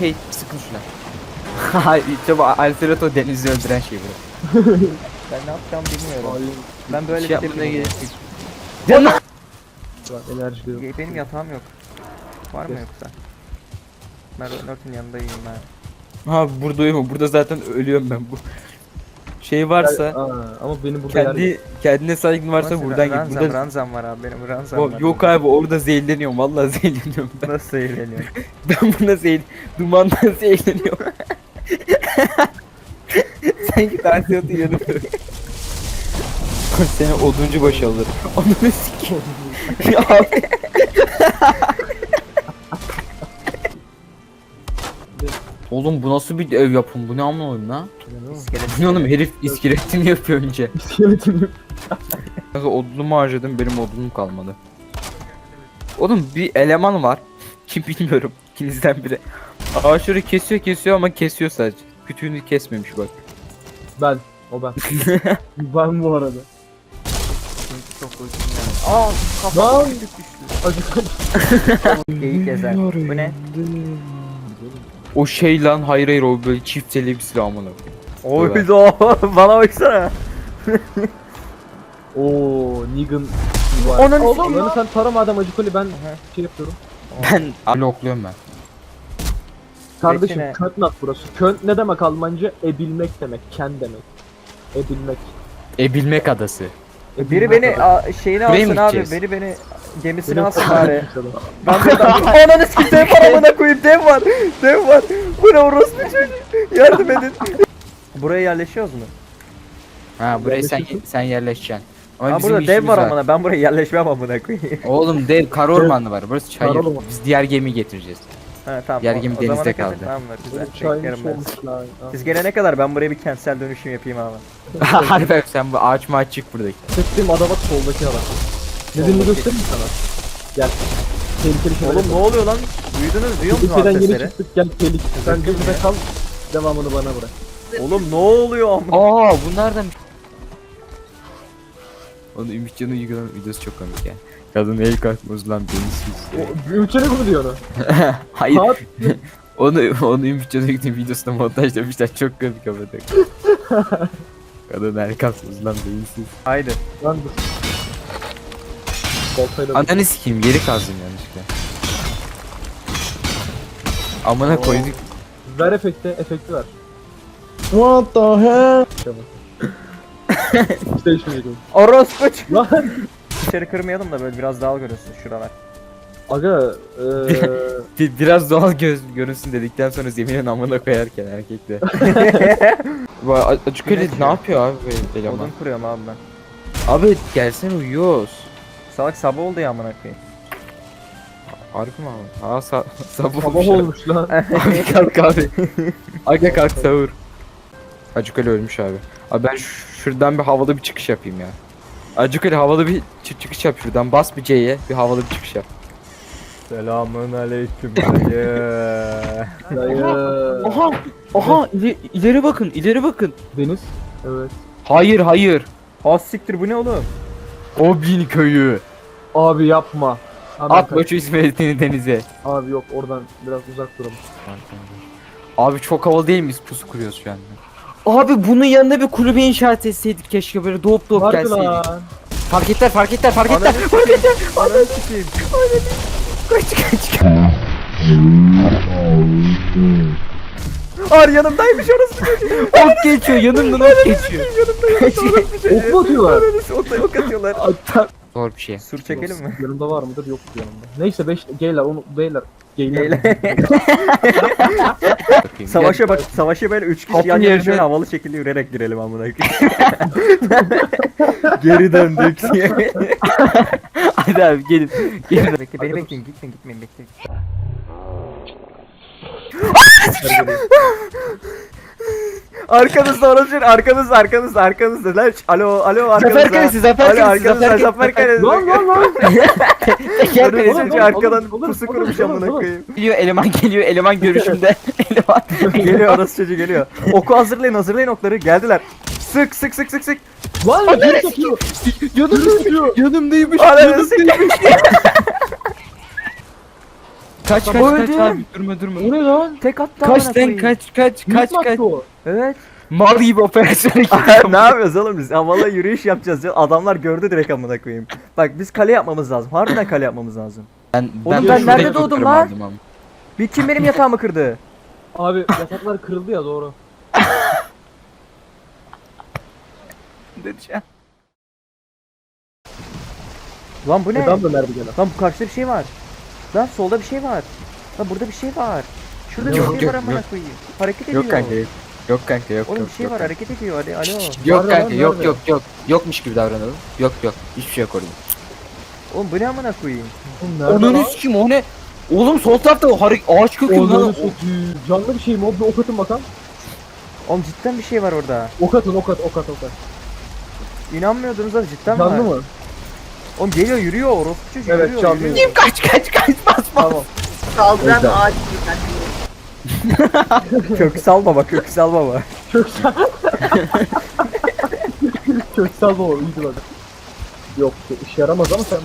Hey sıkın şuna. Hayır tabi Alfredo denizi öldüren şey bu. Ben ne yapacağımı bilmiyorum. Ben böyle şey bitirdim. gerek yok. Canım. Enerji yok. Benim yatağım yok. Var mı yoksa? Ben Nört'ün yanındayım ben. Ha burada uyuma. Burada zaten ölüyorum ben bu. Şey varsa Aa, ama benim burada yer kendi kendine saygın varsa Nasıl? buradan git. Ranzam, Burada ranzam var abi benim ranzam O- var. yok abi orada zehirleniyorum. Vallahi zehirleniyorum ben. Nasıl eğleniyor? Ben buna zehir dumandan zehirleniyorum. Sen git Alfredo yanıma. Seni oduncu baş alır. Onu sikeyim. ya abi. Oğlum bu nasıl bir ev yapım? Bu ne anlamı lan? İskelet. Bu ne oğlum herif iskeletini yapıyor önce. İskeletim. Kanka odunumu harcadım benim odunum kalmadı. Oğlum bir eleman var. Kim bilmiyorum. İkinizden biri. Ağaçları kesiyor kesiyor ama kesiyor sadece. Kütüğünü kesmemiş bak. Ben. O ben. ben bu arada. Çok uykum yani. Aa kafam Lan! küçük düştü. Acıkan. Geyik gezer. Bu ne? O şey lan hayır hayır o böyle çift telli bir silah amına. Oy da bana baksana. Oo, Negan. Onun Oğlum sen tarama adam acıkoli ben şey yapıyorum. Ben blokluyorum ben. Kardeşim ne? köntnat burası. Könt ne demek Almanca? Ebilmek demek. Ken demek. Ebilmek. Ebilmek adası. Biri beni a, şeyini Buraya mı alsın abi. gideceğiz? Biri beni gemisine Benim alsın bari. Ben buradan Ananı sikeyim dev var amına koyayım dev var. Dev var. Bu ne orospu çocuğu. Yardım edin. Buraya yerleşiyoruz mu? Ha buraya sen sen yerleşeceksin. Ama Ha bizim burada dev işimiz var amına. Ben buraya yerleşmem amına koyayım. Oğlum dev kara ormanı var. Burası çayır. Biz diğer gemiyi getireceğiz. Ha tamam. Yer o- gemi denizde kaldı. Tamamdır güzel. Beklerim ben. Ha. Siz gelene kadar ben buraya bir kentsel dönüşüm yapayım abi. Harbi sen bu ağaç maç çık buradaki. Seçtiğim adama soldaki adam. Soldaki. göstereyim mi sana? Gel. Tehlikeli şeyler Oğlum ne yapalım. oluyor lan? Duydunuz duyuyor musun Ülkeden alt yeni sesleri? çıktık gel tehlikeli. Sen gözüne kal. Devamını bana bırak. Oğlum ne oluyor amına? Aa bu nereden? Onun Ümitcan'ın yıkılan videosu çok komik ya. Kadın el kalkmaz lan beni O, Ülkene mi diyor onu? Hayır. Saat Onu onu Ümitcan'ın yıkılan videosuna montajlamışlar çok komik ama. Kadın el kalkmaz lan beyinsiz. Haydi. lan dur. Ananı sikeyim yeri kazdım yanlışlıkla. Amına koyduk. ver efekti, efekti ver. What the hell? Tamam. işte yok. Orospu ç- Lan İçeri kırmayalım da böyle biraz daha görünsün şuralar. aga eee Bir, biraz doğal göz görünsün dedikten sonra zeminin amına koyarken erkekle. Bu Acık öyle ne yapıyor abi böyle eleman? Odun kuruyorum abi ben. Abi gelsene uyuyoruz. Salak sabah oldu ya amına koyayım. Harbi mi abi? Aa sa sabah sabah olmuş. olmuş lan. Abi kalk abi. Aga kalk sahur. Acık öyle ölmüş abi. Abi ben ş- şuradan bir havalı bir çıkış yapayım ya. Acık öyle havalı bir çı- çıkış yap şuradan. Bas bir C'ye bir havalı bir çıkış yap. Selamun aleyküm dayı. Dayı. Aha! Aha! ileri, ileri bakın, ileri bakın. Deniz. Evet. Hayır, hayır. Ha siktir bu ne oğlum? O bin köyü. Abi yapma. Hemen Atma kaç. şu İsmet'ini denize. Abi yok oradan biraz uzak duralım. Abi çok havalı değil miyiz? Pusu kuruyoruz şu anda. Abi bunun yanında bir kulübe inşaat etseydik keşke böyle doğup doğup Harbi gelseydik. lan. Fark ettiler, fark ettiler, fark ettiler. Ananı Fark ettiler. Ananı sikeyim. Kaç kaç kaç. Ar yanımdaymış orası çocuğu. Ok geçiyor, yanımdan ok geçiyor. Yanımdaymış orası çocuğu. Ok mu atıyorlar? Ananı ok, ok atıyorlar. Hatta Zor bir şey. Sur çekelim mi? yanımda var mıdır yok yanımda. Neyse 5 geyler onu beyler. Geyler. Bakayım. Savaşa bak, savaşa böyle 3 kişi Kapı yan yana yerine- böyle havalı şekilde yürüyerek girelim amına koyayım. Geri döndük. Hadi abi gelin. Gelin. Bekle beni bekleyin gitmeyin gitmeyin bekleyin. Arkanızda orası arkanızda arkanızda arkanızda lan alo alo arkanızda. Zafer Kalesi, Zafer Alo, Kalesi, arkanızda, Zafer Zafer Kalesi. Lan lan lan. Teker kalesi. oğlum, arkadan oğlum, pusu kurmuş amına koyayım. Geliyor eleman geliyor eleman görüşümde. eleman. Geliyor orası çocuğu geliyor. Oku hazırlayın hazırlayın okları geldiler. Sık sık sık sık sık. Lan geri sokuyor. Yanımda yanımdaymış. Ananı Kaç kaç kaç abi durma durma. O ne lan? Tek attı Kaç amına koyayım. kaç kaç kaç Kaç kaç. o? Evet. Mal gibi operasyon ne yapıyoruz oğlum biz? Havalı yürüyüş yapacağız ya. Adamlar gördü direkt amına koyayım. Bak biz kale yapmamız lazım. Harbiden kale yapmamız lazım. Ben, Oğlum ben nerede doğdum lan? Bir kim benim yatağımı kırdı? Abi yataklar kırıldı ya doğru. Diyeceğim. Lan bu ne? Neden döner bir gene? Lan bu karşıda bir şey var. Lan solda bir şey var. Lan burada bir şey var. Şurada bir Yok, şey yok, var amına yok. koyayım. Hareket ediyor. Yok kanka yok. Kanka yok Oğlum yok. bir şey yok, var kanka. hareket ediyor. Hadi alo. Yok Nerede kanka lan, yok nerede? yok yok. Yokmuş gibi davranalım. Yok yok. Hiçbir şey yok orada. Oğlum bu ne amına koyayım? Oğlum nerede Onun lan? üstü o ne? Oğlum sol tarafta o harik ağaç kökü Oğlum lan. satayım. Canlı bir şey mi o? Bir ok atın bakalım. Oğlum cidden bir şey var orada. Ok atın ok at ok at ok at. İnanmıyordunuz da cidden var. Canlı mı? Oğlum geliyor yürüyor orospu çocuğu Evet, yürüyor. canlı. yürüyor. Kaç kaç kaç basma. Tamam. Saldıran Güzel. ağaç gibi kaçıyor. Köksal baba köksal baba. Köksal. Köksal baba iyiydi bak. Yok işe yaramaz ama sen